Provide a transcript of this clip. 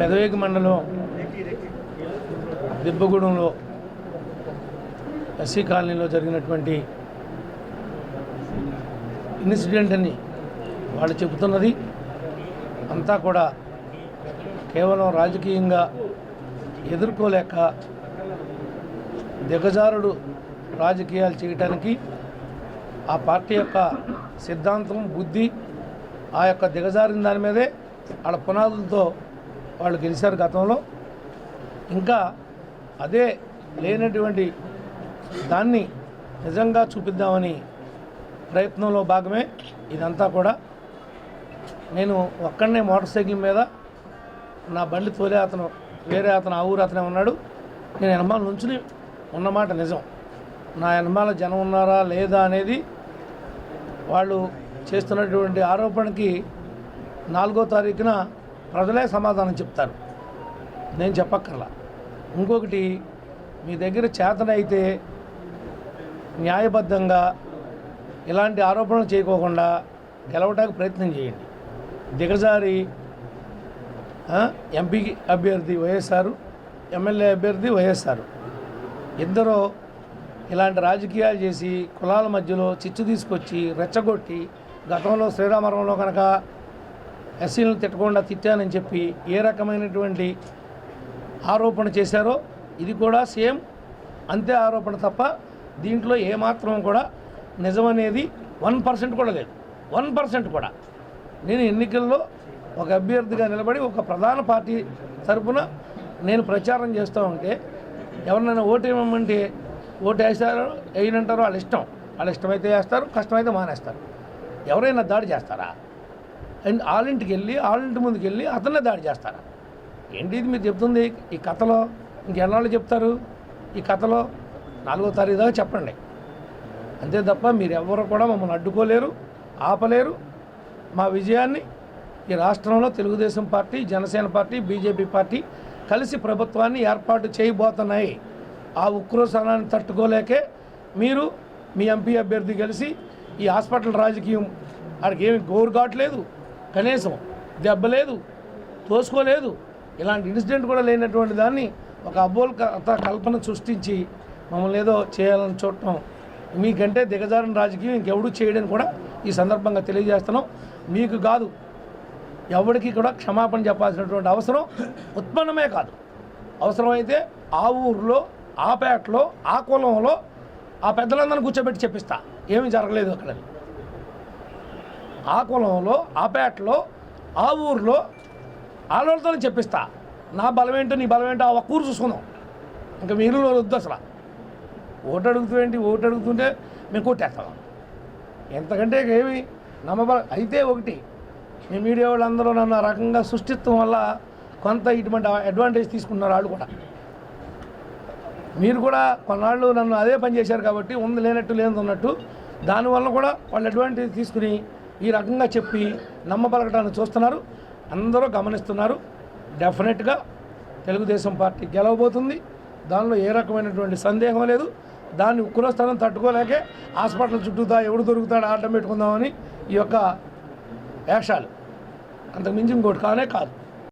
పెదవేగి మండలం దిబ్బగూడెంలో ఎస్సీ కాలనీలో జరిగినటువంటి ఇన్సిడెంట్ అని వాళ్ళు చెబుతున్నది. అంతా కూడా కేవలం రాజకీయంగా ఎదుర్కోలేక దిగజారుడు రాజకీయాలు చేయటానికి ఆ పార్టీ యొక్క సిద్ధాంతం బుద్ధి ఆ యొక్క దిగజారిన దాని మీదే వాళ్ళ పునాదులతో వాళ్ళు గెలిచారు గతంలో. ఇంకా అదే లేనటువంటి దాన్ని నిజంగా చూపిద్దామని ప్రయత్నంలో భాగమే ఇదంతా కూడా. నేను ఒక్కడనే మోటార్ సైకిల్ మీద నా బండి తోలే అతను వేరే అతను ఆ ఊరు అతనే ఉన్నాడు. నేను ఎనమాల నుంచి ఉన్నమాట నిజం. నా ఎనమాల జనం ఉన్నారా లేదా అనేది వాళ్ళు చేస్తున్నటువంటి ఆరోపణకి నాలుగో తారీఖున ప్రజలే సమాధానం చెప్తారు. నేను చెప్పక్కర్లా. ఇంకొకటి మీ దగ్గర చేతన అయితే న్యాయబద్ధంగా ఇలాంటి ఆరోపణలు చేయకోకుండా గెలవడానికి ప్రయత్నం చేయండి. దిగజారి ఎంపీ అభ్యర్థి వైఎస్ఆర్ ఎమ్మెల్యే అభ్యర్థి వైఎస్ఆర్. ఇద్దరు ఇలాంటి రాజకీయాలు చేసి కులాల మధ్యలో చిచ్చు తీసుకొచ్చి రెచ్చగొట్టి గతంలో శ్రీరామవరంలో కనుక ఎస్సీలను తిట్టకుండా తిట్టానని చెప్పి ఏ రకమైనటువంటి ఆరోపణ చేశారో ఇది కూడా సేమ్ అంతే ఆరోపణ తప్ప దీంట్లో ఏమాత్రం కూడా నిజమనేది వన్ పర్సెంట్ కూడా లేదు. వన్ పర్సెంట్ కూడా. నేను ఎన్నికల్లో ఒక అభ్యర్థిగా నిలబడి ఒక ప్రధాన పార్టీ తరపున నేను ప్రచారం చేస్తూ ఉంటే ఎవరినైనా ఓటు ఇవ్వమంటే ఓటు వేస్తారో వేయనంటారో వాళ్ళ ఇష్టం. వాళ్ళ ఇష్టమైతే వేస్తారు కష్టమైతే మానేస్తారు. ఎవరైనా దాడి చేస్తారా? అండ్ వాళ్ళింటికి వెళ్ళి వాళ్ళింటి ముందుకు వెళ్ళి అతన్నే దాడి చేస్తారా? ఏంటి ఇది మీరు చెప్తుంది? ఈ కథలో ఇంకెన్నాళ్ళు చెప్తారు? ఈ కథలో నాలుగో తారీఖు దాకా చెప్పండి. అంతే తప్ప మీరు ఎవరు కూడా మమ్మల్ని అడ్డుకోలేరు ఆపలేరు. మా విజయాన్ని ఈ రాష్ట్రంలో Telugu Desam party Janasena party BJP party కలిసి ప్రభుత్వాన్ని ఏర్పాటు చేయబోతున్నాయి. ఆ ఉక్రోశనాన్ని తట్టుకోలేకే మీరు మీ ఎంపీ అభ్యర్థి కలిసి ఈ హాస్పిటల్ రాజకీయం ఆడికి ఏమి గోరు కావట్లేదు కనీసం దెబ్బ లేదు తోసుకోలేదు. ఇలాంటి ఇన్సిడెంట్ కూడా లేనటువంటి దాన్ని ఒక అబ్బోల్ కథ కల్పన సృష్టించి మమ్మల్ని ఏదో చేయాలని చూడటం మీకంటే దిగజారిన రాజకీయం ఇంకెవడూ చేయడని కూడా ఈ సందర్భంగా తెలియజేస్తున్నాం. మీకు కాదు ఎవరికి కూడా క్షమాపణ చెప్పాల్సినటువంటి అవసరం ఉత్పన్నమే కాదు. అవసరమైతే ఆ ఊర్లో ఆ పేటలో ఆ కులంలో ఆ పెద్దలందరిని కూర్చోబెట్టి చెప్పిస్తా. ఏమీ జరగలేదు అక్కడ. ఆ కులంలో ఆ పేటలో ఆ ఊర్లో ఆడవాళ్ళతోనే చెప్పిస్తా. నా బలమేంటో నీ బలమేంటో ఆ ఒక్కరు చూసుకుందాం. ఇంకా మీరు వద్దు అసలు. ఓటు అడుగుతుంటే ఓటు అడుగుతుంటే మేము కొట్టేస్తాం. ఎంతకంటే ఏమి నమ్మబల అయితే ఒకటి మీ మీడియా వాళ్ళందరూ నన్ను ఆ రకంగా సృష్టిత్వం వల్ల కొంత ఇటువంటి అడ్వాంటేజ్ తీసుకున్నారు వాళ్ళు కూడా. మీరు కూడా కొన్నాళ్ళు నన్ను అదే పని చేశారు కాబట్టి ఉంది లేనట్టు లేనిది ఉన్నట్టు దానివల్ల కూడా వాళ్ళు అడ్వాంటేజ్ తీసుకుని ఈ రకంగా చెప్పి నమ్మబలగటాన్ని చూస్తున్నారు. అందరూ గమనిస్తున్నారు. డెఫినెట్గా తెలుగుదేశం పార్టీ గెలవబోతుంది. దానిలో ఏ రకమైనటువంటి సందేహం లేదు. దాన్ని ఉక్కురస్థానం తట్టుకోలేకే హాస్పిటల్ చుట్టూతా ఎవడు దొరుకుతాడు ఆటం పెట్టుకుందామని ఈ యొక్క వేషాలు అంతకుమించి ఇంకోటి కానే కాదు.